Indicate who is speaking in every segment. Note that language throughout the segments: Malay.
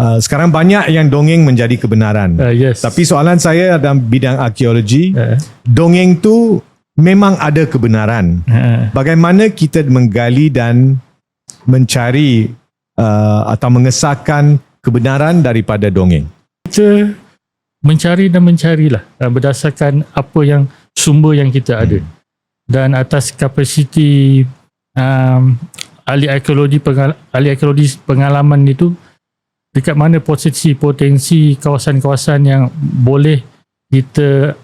Speaker 1: uh, sekarang banyak yang dongeng menjadi kebenaran.
Speaker 2: Uh, yes.
Speaker 1: Tapi soalan saya dalam bidang arkeologi,
Speaker 2: uh,
Speaker 1: dongeng tu memang ada kebenaran.
Speaker 2: uh,
Speaker 1: Bagaimana kita menggali dan mencari uh, atau mengesahkan kebenaran daripada dongeng?
Speaker 2: kita mencari dan mencarilah uh, berdasarkan apa yang sumber yang kita ada dan atas kapasiti um, ahli arkeologi pengal- ahli arkeologi pengalaman itu dekat mana posisi potensi kawasan-kawasan yang boleh kita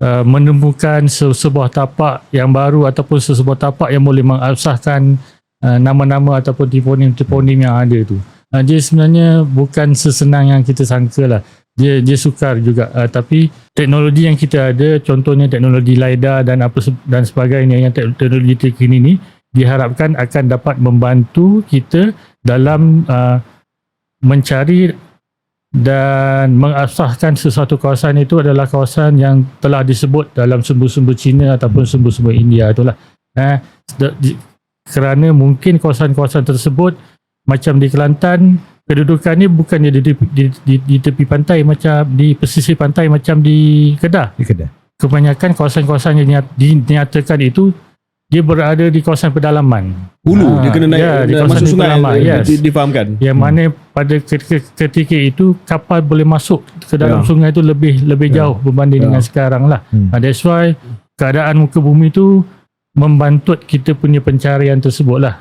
Speaker 2: uh, menemukan se- sebuah tapak yang baru ataupun sebuah tapak yang boleh mengasahkan uh, nama-nama ataupun tiponim-tiponim yang ada tu. Uh, dia sebenarnya bukan sesenang yang kita sangka lah. Dia dia sukar juga. Uh, tapi teknologi yang kita ada, contohnya teknologi LiDAR dan apa dan sebagainya yang tek- teknologi terkini ni diharapkan akan dapat membantu kita dalam uh, mencari dan mengasahkan sesuatu kawasan itu adalah kawasan yang telah disebut dalam sumber-sumber Cina ataupun sumber-sumber India itulah. Eh, kerana mungkin kawasan-kawasan tersebut macam di Kelantan kedudukannya bukannya di, di, di, di, di tepi pantai macam di pesisir pantai macam di Kedah.
Speaker 1: Di kedai.
Speaker 2: Kebanyakan kawasan-kawasan yang dinyat- dinyatakan itu dia berada di kawasan pedalaman.
Speaker 3: Hulu
Speaker 2: Ah,
Speaker 3: dia kena naik
Speaker 2: ya, di kawasan
Speaker 3: masuk
Speaker 2: di
Speaker 3: sungai
Speaker 2: yes.
Speaker 3: di- difahamkan.
Speaker 2: Yang mana pada ketika, ketika itu kapal boleh masuk ke dalam
Speaker 3: Ya.
Speaker 2: sungai itu lebih lebih
Speaker 3: Ya.
Speaker 2: jauh berbanding
Speaker 3: Ya.
Speaker 2: dengan sekarang lah.
Speaker 1: Hmm.
Speaker 2: Ah, That's why keadaan muka bumi itu membantut kita punya pencarian tersebut lah.